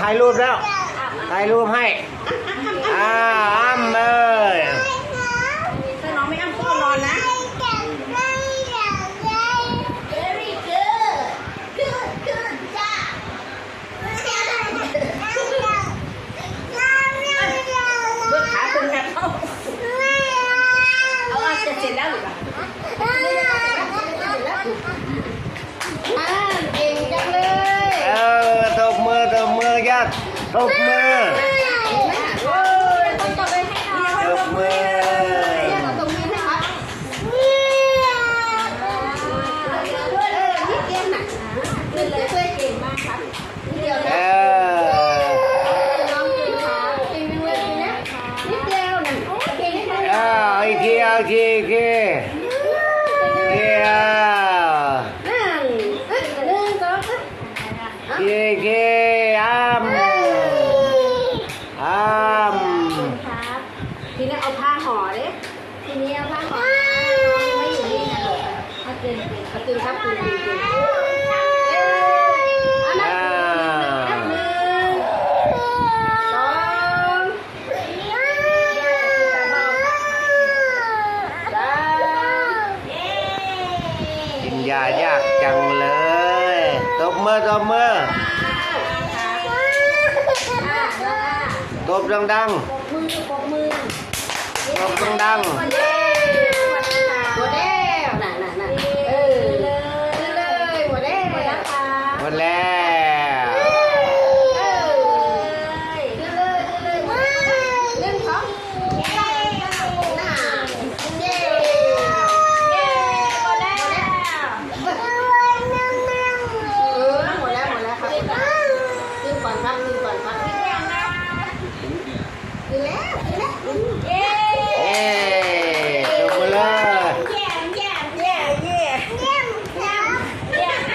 ถ่ายรูปแล้ว ถ่ายรูปให้ อ่าอ้ํ น่ะเก่งให้อ้าวอีกทีเอาอีกทีอีกทีเยวหนึ่งเอ้ยหนึ่งสอามอีกทีอ้ำอ้ำครับทีนี้เอาผ้าห่อเด้ทีนี้เอาผ้าห่อไม่อยู่นี่นะลูกเอาตึงเอาตึงครับตึงตึงตึงเอ้ยเอานับอ่านับหนึ่งสองสามกินยายากจังเลยตบมือตบมือ อะแล้วตบดังมือปกมือปกมือดัง เย้หัวแดงน่ะน่ะน่ะเออเลยเลยหัวแดงหมดแล้วค่ะ ๆหมดแล้ Yeah.